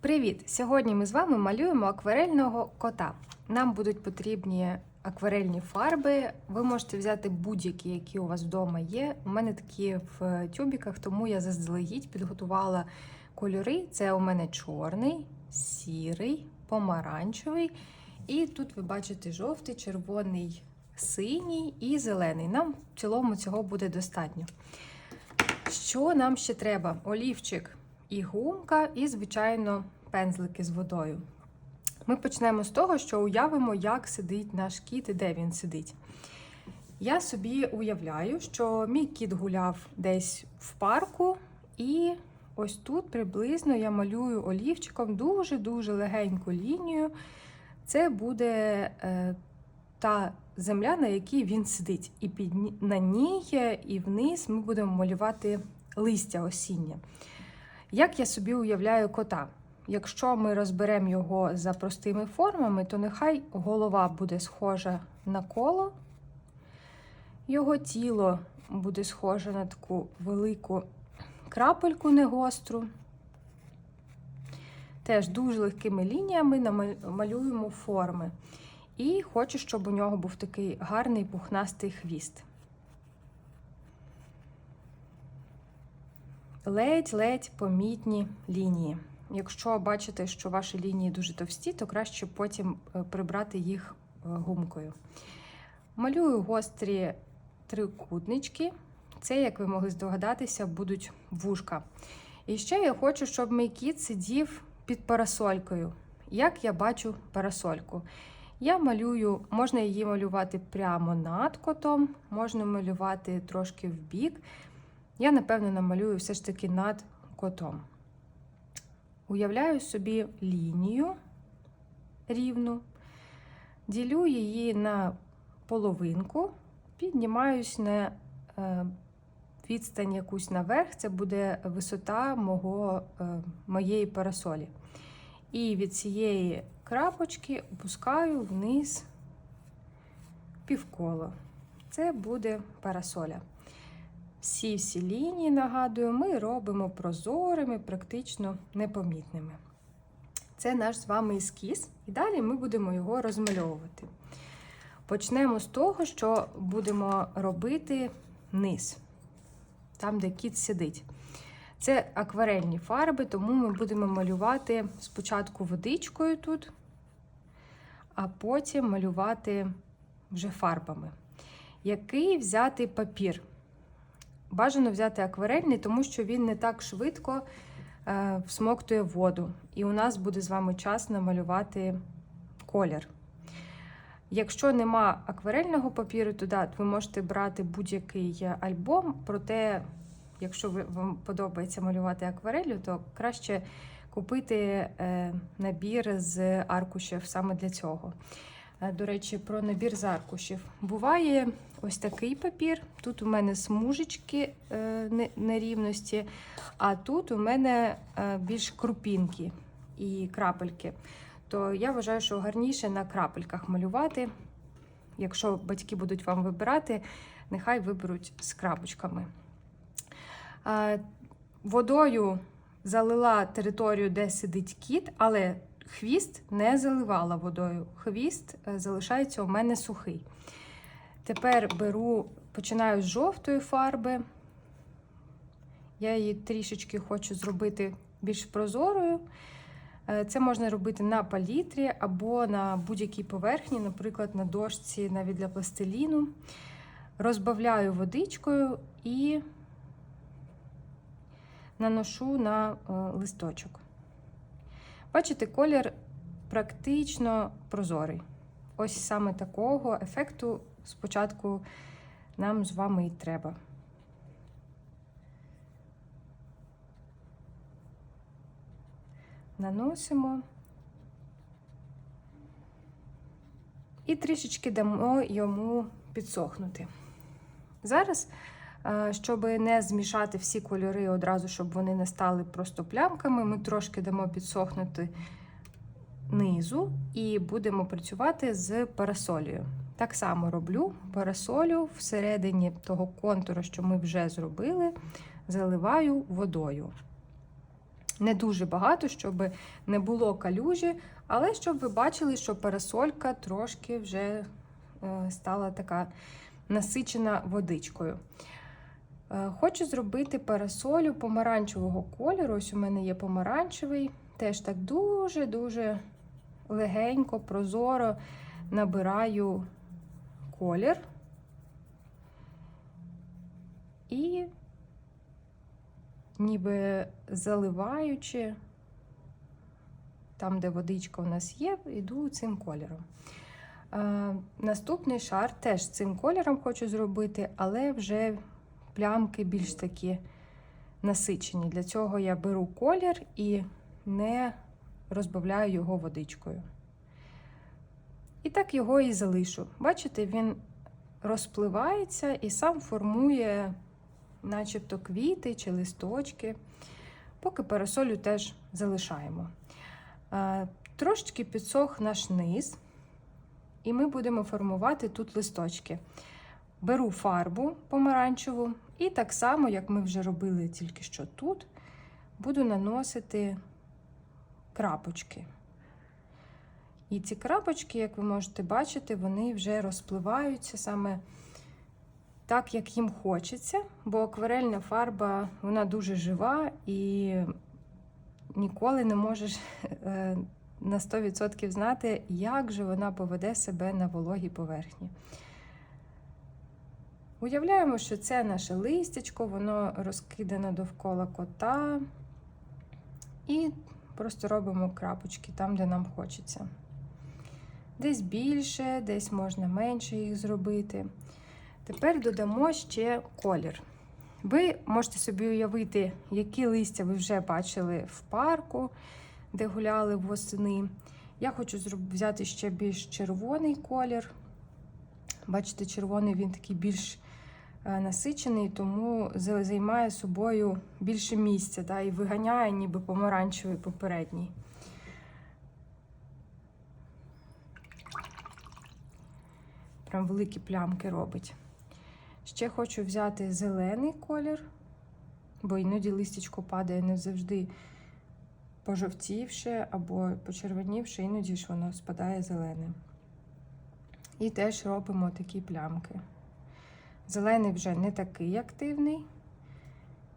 Привіт! Сьогодні ми з вами малюємо акварельного кота. Нам будуть потрібні акварельні фарби. Ви можете взяти будь-які, які у вас вдома є. У мене такі в тюбіках, тому я заздалегідь підготувала кольори. Це у мене чорний, сірий, помаранчевий. І тут ви бачите жовтий, червоний, синій і зелений. Нам в цілому цього буде достатньо. Що нам ще треба? Олівчик і гумка, і, звичайно, пензлики з водою. Ми почнемо з того, що уявимо, як сидить наш кіт і де він сидить. Я собі уявляю, що мій кіт гуляв десь в парку, і ось тут приблизно я малюю олівчиком дуже-дуже легеньку лінію. Це буде е, та земля, на якій він сидить. І під, на ній і вниз ми будемо малювати листя осіннє. Як я собі уявляю кота? Якщо ми розберемо його за простими формами, то нехай голова буде схожа на коло, його тіло буде схоже на таку велику крапельку негостру. Теж дуже легкими лініями намаль- малюємо форми. І хочу, щоб у нього був такий гарний пухнастий хвіст. Ледь-ледь помітні лінії. Якщо бачите, що ваші лінії дуже товсті, то краще потім е, прибрати їх е, гумкою. Малюю гострі трикутнички. Це, як ви могли здогадатися, будуть вушка. І ще я хочу, щоб мій кіт сидів під парасолькою. Як я бачу парасольку? Я малюю, можна її малювати прямо над котом, можна малювати трошки в бік. Я, напевно, намалюю все ж таки над котом. Уявляю собі лінію рівну, ділю її на половинку, піднімаюсь на е, відстань якусь наверх, це буде висота мого, е, моєї парасолі. І від цієї крапочки опускаю вниз півколо. Це буде парасоля. Всі всі лінії, нагадую, ми робимо прозорими, практично непомітними. Це наш з вами ескіз, і далі ми будемо його розмальовувати. Почнемо з того, що будемо робити низ, там, де кіт сидить. Це акварельні фарби, тому ми будемо малювати спочатку водичкою тут, а потім малювати вже фарбами. Який взяти папір? Бажано взяти акварельний, тому що він не так швидко е, всмоктує воду. І у нас буде з вами час намалювати колір. Якщо нема акварельного папіру, то да, ви можете брати будь-який альбом, проте, якщо вам подобається малювати акварелью, то краще купити е, набір з аркушів саме для цього. Е, До речі, про набір з аркушів. Буває ось такий папір. Тут у мене смужечки е, не- нерівності, а тут у мене е, більш крупінки і крапельки. То я вважаю, що гарніше на крапельках малювати. Якщо батьки будуть вам вибирати, нехай виберуть з крапочками. Водою залила територію, де сидить кіт, але хвіст не заливала водою. Хвіст е, залишається у мене сухий. Тепер беру, починаю з жовтої фарби. Я її трішечки хочу зробити більш прозорою. Е, Це можна робити на палітрі або на будь-якій поверхні, наприклад, на дошці навіть для пластиліну. Розбавляю водичкою і наношу на е, листочок. Бачите, колір практично прозорий. Ось саме такого ефекту спочатку нам з вами і треба. Наносимо і трішечки дамо йому підсохнути. Зараз, щоб не змішати всі кольори одразу, щоб вони не стали просто плямками, ми трошки дамо підсохнути низу і будемо працювати з парасолею. Так само роблю парасолю всередині того контуру, що ми вже зробили, заливаю водою. Не дуже багато, щоб не було калюжі, але щоб ви бачили, що парасолька трошки вже е, стала така насичена водичкою. Е, Хочу зробити парасолю помаранчевого кольору. Ось у мене є помаранчевий, теж так дуже-дуже легенько, прозоро набираю колір. І ніби заливаючи там, де водичка у нас є, йду цим кольором. Е, наступний шар теж цим кольором хочу зробити, але вже плямки більш такі насичені. Для цього я беру колір і не розбавляю його водичкою. І так його і залишу. Бачите, він розпливається і сам формує, начебто, квіти чи листочки, поки парасолю теж залишаємо. Е, Трошечки підсох наш низ, і ми будемо формувати тут листочки. Беру фарбу помаранчеву, і так само, як ми вже робили тільки що тут, буду наносити крапочки. І ці крапочки, як ви можете бачити, вони вже розпливаються саме так, як їм хочеться, бо акварельна фарба вона дуже жива і ніколи не можеш е, на 100% знати, як же вона поведе себе на вологій поверхні. Уявляємо, що це наше листячко, воно розкидане довкола кота. І просто робимо крапочки там, де нам хочеться. Десь більше, десь можна менше їх зробити. Тепер додамо ще колір. Ви можете собі уявити, які листя ви вже бачили в парку, де гуляли восени. Я хочу взяти ще більш червоний колір. Бачите, червоний він такий більш насичений, тому займає собою більше місця да, і виганяє, ніби помаранчевий попередній. Прям великі плямки робить. Ще хочу взяти зелений колір, бо іноді листячко падає не завжди пожовтівши або почервонівши, іноді ж воно спадає зеленим. І теж робимо такі плямки. Зелений вже не такий активний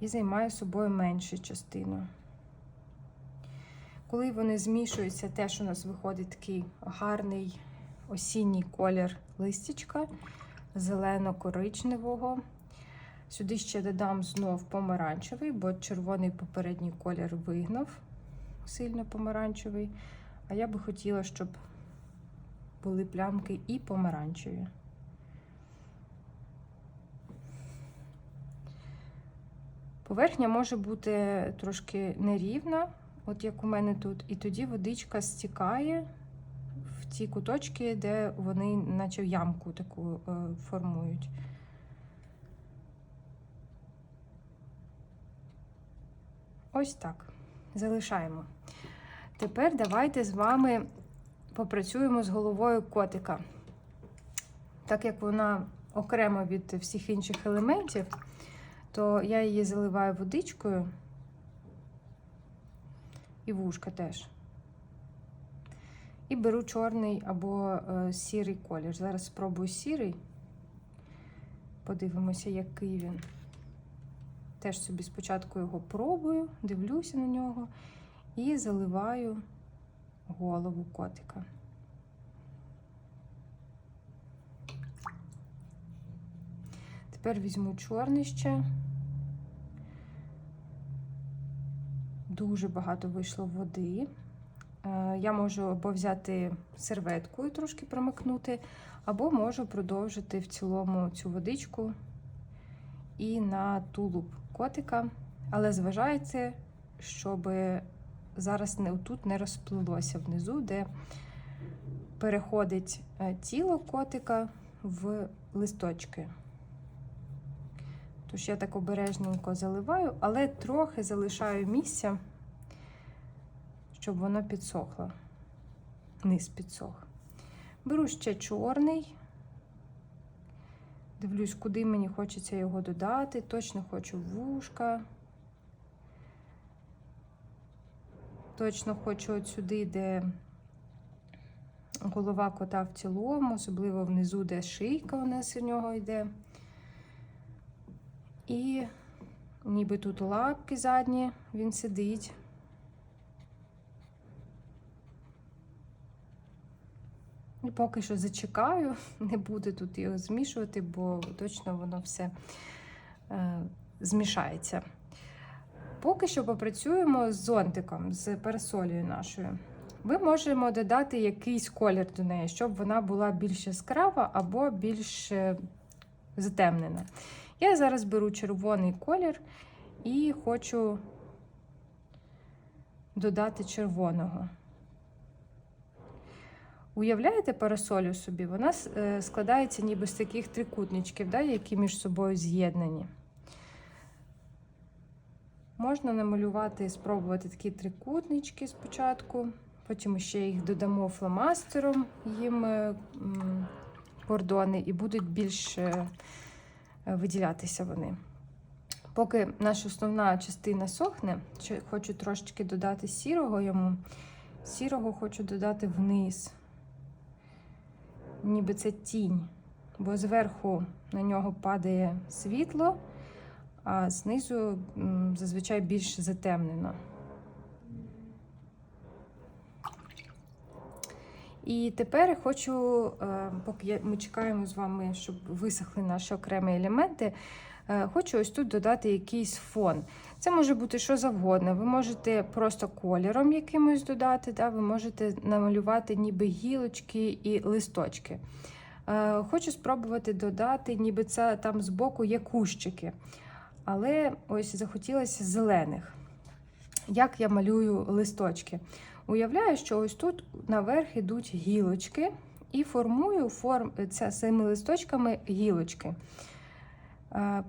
і займає собою меншу частину. Коли вони змішуються, теж у нас виходить такий гарний осінній колір листячка зелено-коричневого. Сюди ще додам знов помаранчевий, бо червоний попередній колір вигнав сильно помаранчевий. А я би хотіла, щоб були плямки і помаранчеві. Поверхня може бути трошки нерівна, от як у мене тут, і тоді водичка стікає в ті куточки, де вони, наче ямку таку е, формують. Ось так. Залишаємо. Тепер давайте з вами попрацюємо з головою котика. Так як вона окремо від всіх інших елементів, то я її заливаю водичкою і вушка теж. І беру чорний або е, сірий колір. Зараз спробую сірий. Подивимося, який він. Теж собі спочатку його пробую, дивлюся на нього і заливаю голову котика. Тепер візьму чорний ще. Дуже багато вийшло води. Е, я можу або взяти серветку і трошки промикнути, або можу продовжити в цілому цю водичку і на тулуб котика. Але зважайте, щоб зараз не, тут не розплилося внизу, де переходить е, тіло котика в листочки. Тож я так обережненько заливаю, але трохи залишаю місця, щоб воно підсохло. Низ підсох. Беру ще чорний. Дивлюсь, куди мені хочеться його додати. Точно хочу вушка. точно хочу от сюди, де голова кота в цілому, особливо внизу, де шийка у нас у нього йде. І ніби тут лапки задні, він сидить. І поки що зачекаю, не буду тут його змішувати, бо точно воно все е, змішається. Поки що попрацюємо з зонтиком, з парасолею нашою. Ми можемо додати якийсь колір до неї, щоб вона була більш яскрава або більш е, затемнена. Я зараз беру червоний колір і хочу додати червоного. Уявляєте парасолю собі? Вона е, складається ніби з таких трикутничків, да, які між собою з'єднані. Можна намалювати, спробувати такі трикутнички спочатку, потім ще їх додамо фломастером їм е, кордони, і будуть більш е, виділятися вони. Поки наша основна частина сохне, хочу трошечки додати сірого йому. Сірого хочу додати вниз, ніби це тінь, бо зверху на нього падає світло, а знизу зазвичай більш затемнено. І тепер хочу, е, поки ми чекаємо з вами, щоб висохли наші окремі елементи, е, хочу ось тут додати якийсь фон. Це може бути що завгодно. Ви можете просто кольором якимось додати, да? ви можете намалювати ніби гілочки і листочки. Е, Хочу спробувати додати, ніби це там збоку є кущики. Але ось захотілося зелених. Як я малюю листочки? Уявляю, що ось тут наверх ідуть гілочки, і формую форм це цими листочками гілочки. Е,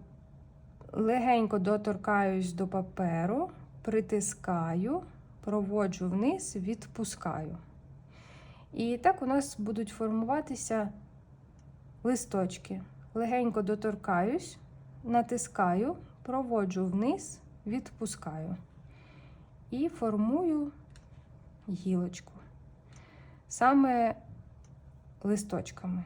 Легенько доторкаюсь до паперу, притискаю, проводжу вниз, відпускаю. І так у нас будуть формуватися листочки. Легенько доторкаюсь, натискаю, проводжу вниз, відпускаю. І формую гілочку. Саме листочками.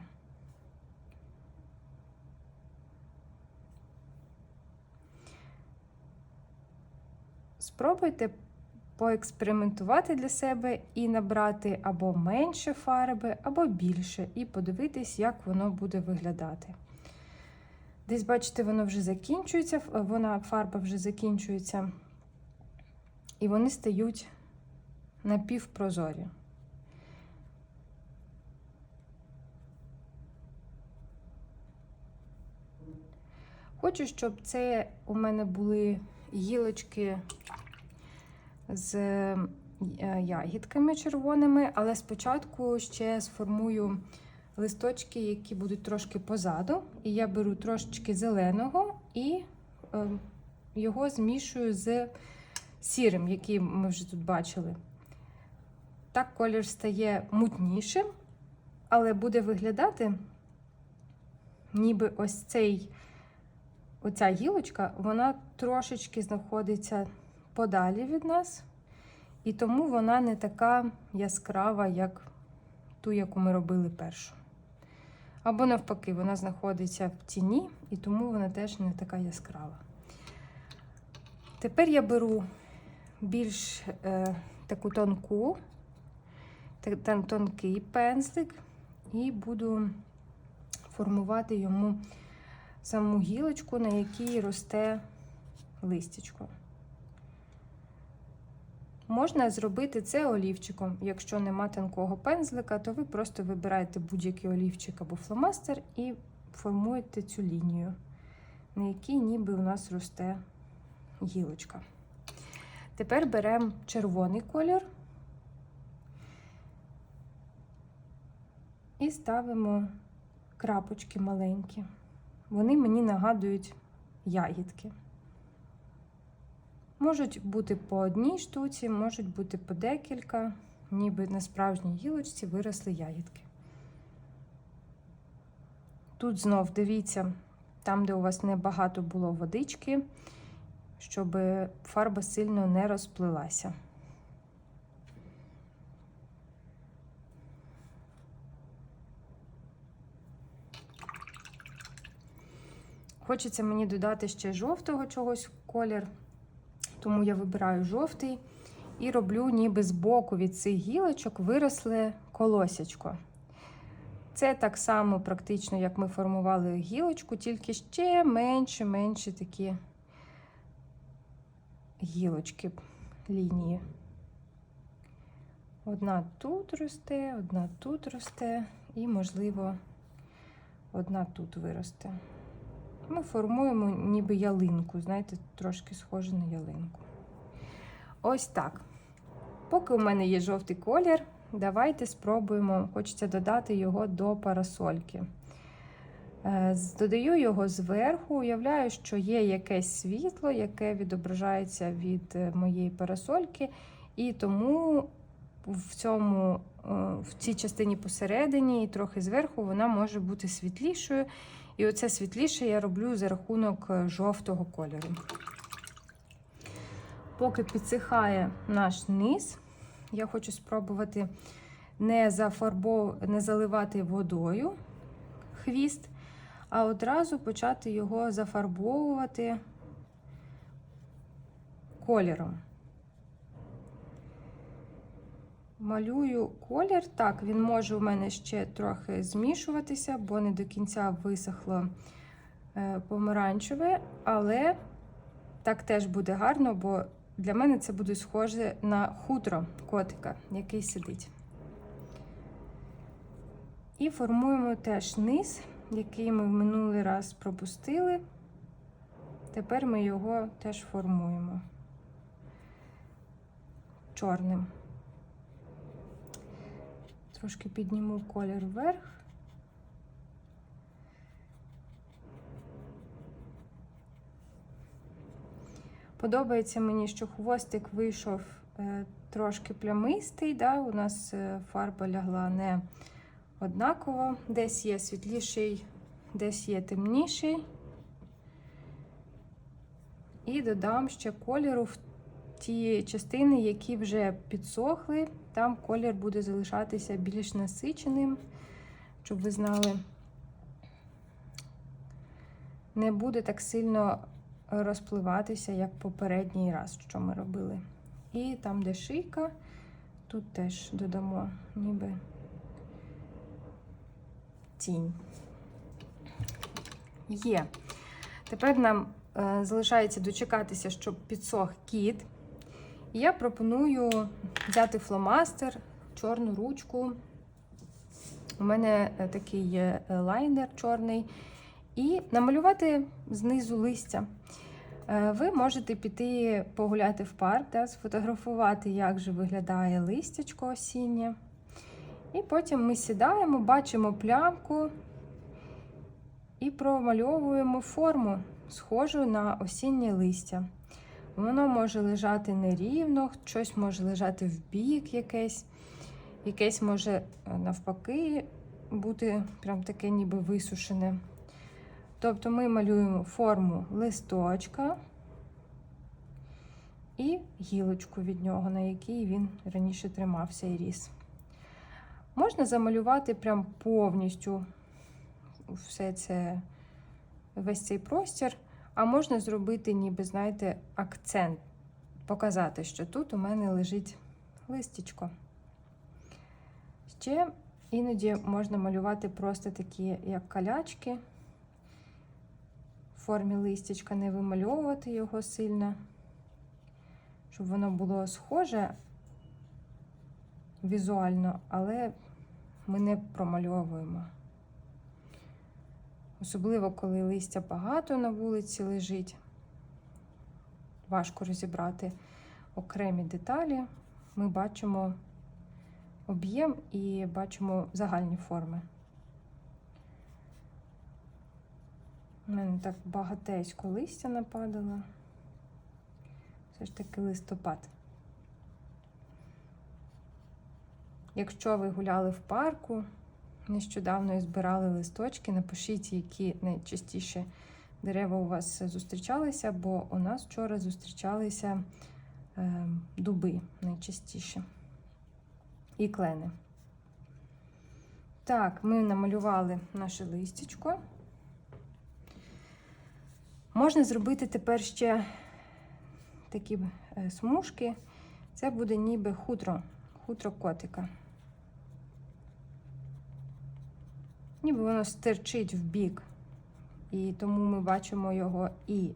Спробуйте поекспериментувати для себе і набрати або менше фарби, або більше, і подивитись, як воно буде виглядати. Десь, бачите, воно вже закінчується, вона фарба вже закінчується, і вони стають напівпрозорі. Хочу, щоб це у мене були гілочки з е, ягідками червоними, але спочатку ще сформую листочки, які будуть трошки позаду. І я беру трошечки зеленого і е, його змішую з сірим, який ми вже тут бачили. Так колір стає мутнішим, але буде виглядати, ніби ось цей, оця гілочка, вона трошечки знаходиться подалі від нас, і тому вона не така яскрава, як ту, яку ми робили першу. Або навпаки, вона знаходиться в тіні, і тому вона теж не така яскрава. Тепер я беру більш е, таку тонку, тон- тонкий пензлик, і буду формувати йому саму гілочку, на якій росте листячко. Можна зробити це олівчиком. Якщо нема тонкого пензлика, то ви просто вибираєте будь-який олівчик або фломастер і формуєте цю лінію, на якій ніби у нас росте гілочка. Тепер беремо червоний колір ставимо крапочки маленькі. Вони мені нагадують ягідки. Можуть бути по одній штуці, можуть бути по декілька, ніби на справжній гілочці виросли ягідки. Тут знов дивіться, там, де у вас небагато було водички, щоб фарба сильно не розплилася. Хочеться мені додати ще жовтого чогось колір, тому я вибираю жовтий і роблю, ніби з боку від цих гілочок виросле колосячко. Це так само практично, як ми формували гілочку, тільки ще менше, менше такі гілочки лінії. Одна тут росте, одна тут росте, і, можливо, одна тут виросте. Ми формуємо ніби ялинку, знаєте, трошки схоже на ялинку. Ось так. Поки у мене є жовтий колір, давайте спробуємо, хочеться додати його до парасольки. Е, Додаю його зверху, уявляю, що є якесь світло, яке відображається від е, моєї парасольки, і тому в, цьому, е, в цій частині посередині і трохи зверху вона може бути світлішою. І оце світліше я роблю за рахунок е, жовтого кольору. Поки підсихає наш низ, я хочу спробувати не, зафарбов... не заливати водою хвіст, а одразу почати його зафарбовувати кольором. Малюю колір. Так, він може у мене ще трохи змішуватися, бо не до кінця висохло е, помаранчеве, але так теж буде гарно, бо для мене це буде схоже на хутро котика, який сидить. І формуємо теж низ, який ми в минулий раз пропустили. Тепер ми його теж формуємо чорним. Трошки підніму колір вверх. Подобається мені, що хвостик вийшов е, трошки плямистий. Да? У нас е, фарба лягла не однаково. Десь є світліший, десь є темніший. І додам ще кольору в ті частини, які вже підсохли. Там колір буде залишатися більш насиченим, щоб ви знали, не буде так сильно розпливатися, як попередній раз, що ми робили. І там, де шийка, тут теж додамо ніби тінь. Є. Тепер нам е, залишається дочекатися, щоб підсох кіт. Я пропоную взяти фломастер, чорну ручку. У мене е, такий є е, лайнер чорний. І намалювати знизу листя. Е, Ви можете піти погуляти в парк, да, сфотографувати, як же виглядає листячко осіннє. І потім ми сідаємо, бачимо плямку і промальовуємо форму, схожу на осіннє листя. Воно може лежати нерівно, щось може лежати в бік якесь, якесь може е, навпаки бути прям таке ніби висушене. Тобто ми малюємо форму листочка і гілочку від нього, на якій він раніше тримався і ріс. Можна замалювати прям повністю все це, весь цей простір, а можна зробити, ніби, знаєте, акцент, показати, що тут у мене лежить листячко. Ще іноді можна малювати просто такі, як калячки в формі листячка, не вимальовувати його сильно, щоб воно було схоже візуально, але ми не промальовуємо. Особливо, коли листя багато на вулиці лежить, важко розібрати окремі деталі. Ми бачимо об'єм і бачимо загальні форми. У мене так багатесько листя нападало. Все ж таки листопад. Якщо ви гуляли в парку нещодавно збирали листочки, напишіть, які найчастіше дерева у вас зустрічалися, бо у нас вчора зустрічалися е, дуби найчастіше і клени. Так, ми намалювали наше листячко. Можна зробити тепер ще такі е, смужки. Це буде ніби хутро, хутро котика. Ніби воно стирчить в бік. І тому ми бачимо його і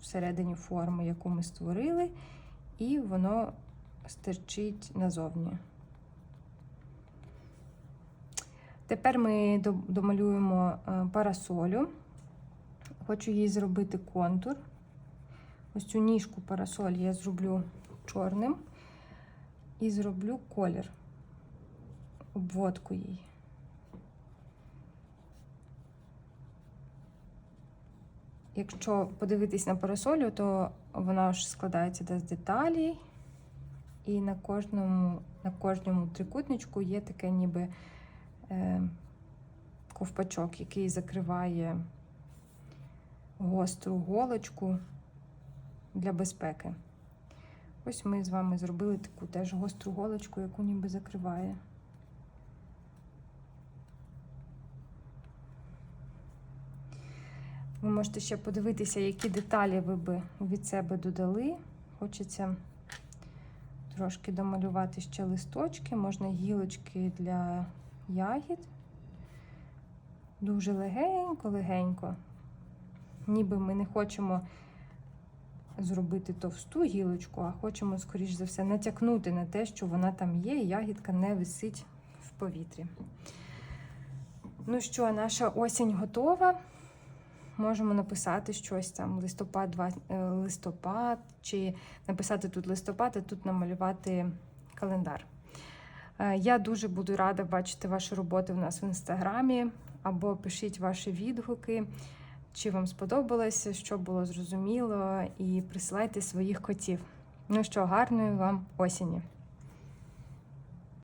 всередині форми, яку ми створили, і воно стирчить назовні. Тепер ми домалюємо е, парасолю. Хочу їй зробити контур. Ось цю ніжку парасоль я зроблю чорним і зроблю колір, обводку їй. Якщо подивитись на парасолю, то вона ж складається з деталей, і на кожному, на кожному трикутничку є таке ніби е, ковпачок, який закриває гостру голочку для безпеки. Ось ми з вами зробили таку теж гостру голочку, яку ніби закриває. Ви можете ще подивитися, які деталі ви би від себе додали. Хочеться трошки домалювати ще листочки, можна гілочки для ягід. Дуже легенько-легенько. Ніби ми не хочемо зробити товсту гілочку, а хочемо, скоріш за все, натякнути на те, що вона там є, і ягідка не висить в повітрі. Ну що, наша осінь готова. Можемо написати щось там листопад, два- е, листопад, чи написати тут листопад, а тут намалювати календар. Е, Я дуже буду рада бачити ваші роботи в нас в інстаграмі, або пишіть ваші відгуки, чи вам сподобалося, що було зрозуміло, і присилайте своїх котів. Ну що, гарної вам осені!